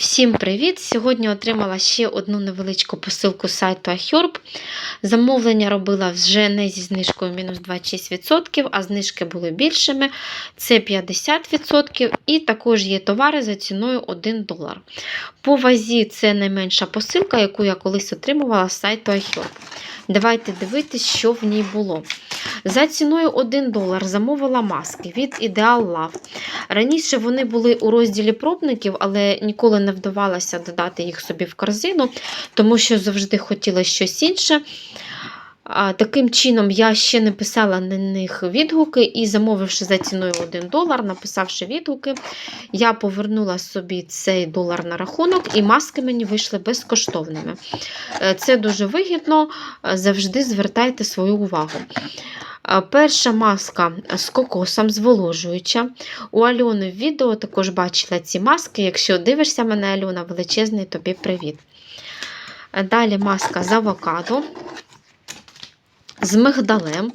Всім привіт! Сьогодні отримала ще одну невеличку посилку з сайту iHerb. Замовлення робила вже не зі знижкою мінус 26%, а знижки були більшими. Це 50%. І також є товари за ціною 1 долар. По вазі це найменша посилка, яку я колись отримувала з сайту iHerb. Давайте дивитись, що в ній було. За ціною 1 долар замовила маски від Ideal Love. Раніше вони були у розділі пробників, але ніколи не вдавалося додати їх собі в корзину, тому що завжди хотіла щось інше. Таким чином, я ще не писала на них відгуки, і, замовивши за ціною 1 долар, написавши відгуки, я повернула собі цей долар на рахунок, і маски мені вийшли безкоштовними. Е, Це дуже вигідно, е, завжди звертайте свою увагу. Перша маска з кокосом зволожуюча. У Альони в відео також бачила ці маски. Якщо дивишся мене, Альона, величезний тобі привіт. Далі маска з авокадо, з мигдалем.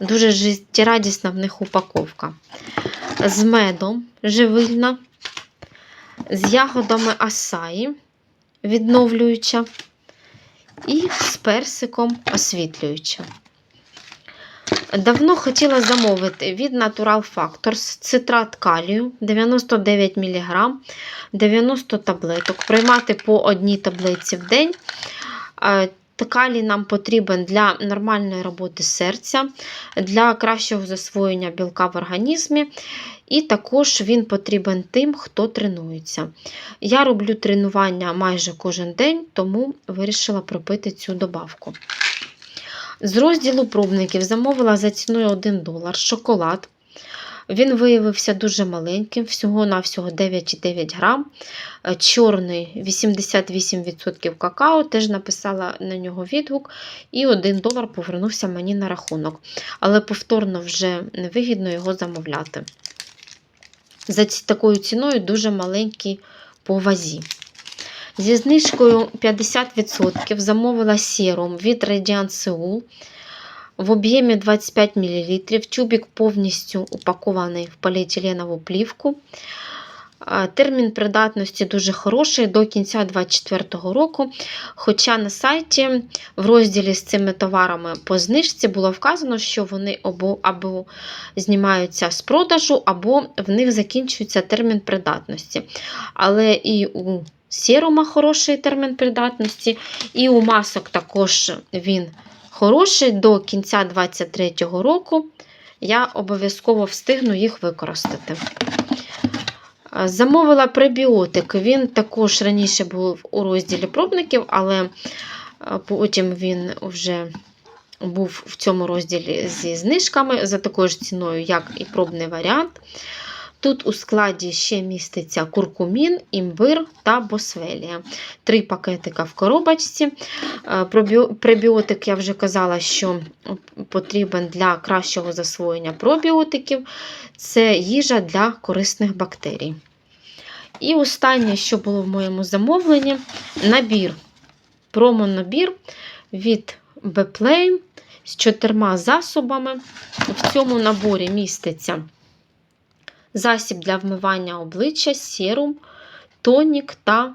Дуже життєрадісна в них упаковка. З медом живильна, з ягодами асаї, відновлююча, і з персиком освітлююча. Давно хотіла замовити від Natural Factors цитрат калію 99 мг, 90 таблеток, приймати по одній таблетці в день. Калій нам потрібен для нормальної роботи серця, для кращого засвоєння білка в організмі, і також він потрібен тим, хто тренується. Я роблю тренування майже кожен день, тому вирішила пропити цю добавку. З розділу пробників замовила за ціною 1 долар шоколад. Він виявився дуже маленьким, всього-навсього 9,9 грам. Чорний 88% какао, теж написала на нього відгук, і 1 долар повернувся мені на рахунок. Але повторно вже невигідно його замовляти. За такою ціною дуже маленький по вазі. Зі знижкою 50% замовила серум від Radiant Seoul в об'ємі 25 мл. Тюбик повністю упакований в поліетиленову плівку. Термін придатності дуже хороший до кінця 2024 року. Хоча на сайті в розділі з цими товарами по знижці було вказано, що вони або, або знімаються з продажу, або в них закінчується термін придатності. Але і у Серума хороший термін придатності, і у масок також він хороший до кінця 2023 року. Я обов'язково встигну їх використати. Замовила пребіотик. Він також раніше був у розділі пробників, але потім він вже був в цьому розділі зі знижками за такою ж ціною, як і пробний варіант. Тут у складі ще міститься куркумін, імбир та босвелія. Три пакетика в коробочці. Пребіотик, я вже казала, що потрібен для кращого засвоєння пробіотиків. Це їжа для корисних бактерій. І останнє, що було в моєму замовленні, набір, промо-набір від Beplane з чотирма засобами. В цьому наборі міститься засіб для вмивання обличчя, серум, тонік та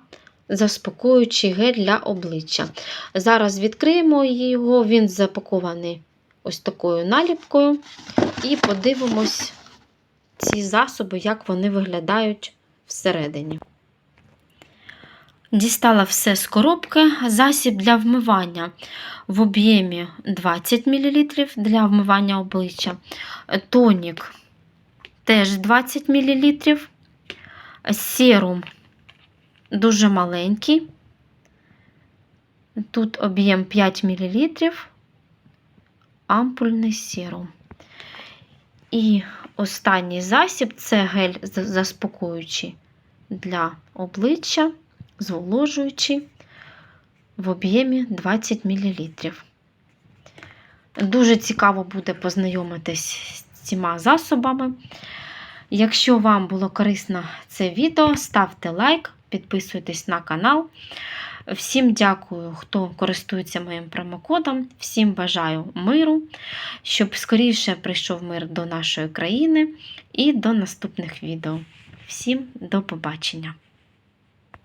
заспокоюючий гель для обличчя. Зараз відкриємо його, він запакований ось такою наліпкою. І подивимось ці засоби, як вони виглядають всередині. Дістала все з коробки, засіб для вмивання в об'ємі 20 мл для вмивання обличчя, тонік теж 20 мл. Серум дуже маленький. Тут об'єм 5 мл, ампульний серум. І останній засіб це гель заспокоюючий для обличчя, зволожуючий в об'ємі 20 мл. Дуже цікаво буде познайомитись цими засобами. Якщо вам було корисно це відео, ставте лайк, підписуйтесь на канал. Всім дякую, хто користується моїм промокодом. Всім бажаю миру, щоб скоріше прийшов мир до нашої країни і до наступних відео. Всім до побачення!